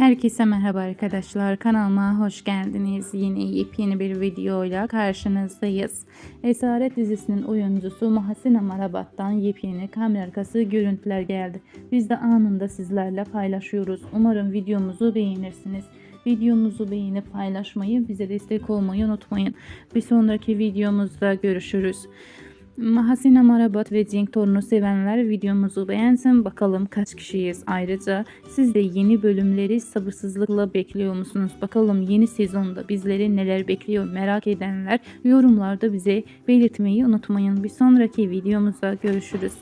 Herkese merhaba arkadaşlar. Kanalıma hoş geldiniz. Yine yepyeni bir videoyla karşınızdayız. Esaret dizisinin oyuncusu Mahsine Marabat'tan yepyeni kamera arkası görüntüler geldi. Biz de anında sizlerle paylaşıyoruz. Umarım videomuzu beğenirsiniz. Videomuzu beğenip paylaşmayı, bize destek olmayı unutmayın. Bir sonraki videomuzda görüşürüz. Mahsine Marabat ve Cenk Torun'u sevenler videomuzu beğensin. Bakalım kaç kişiyiz. Ayrıca siz de yeni bölümleri sabırsızlıkla bekliyor musunuz? Bakalım yeni sezonda bizleri neler bekliyor merak edenler yorumlarda bize belirtmeyi unutmayın. Bir sonraki videomuzda görüşürüz.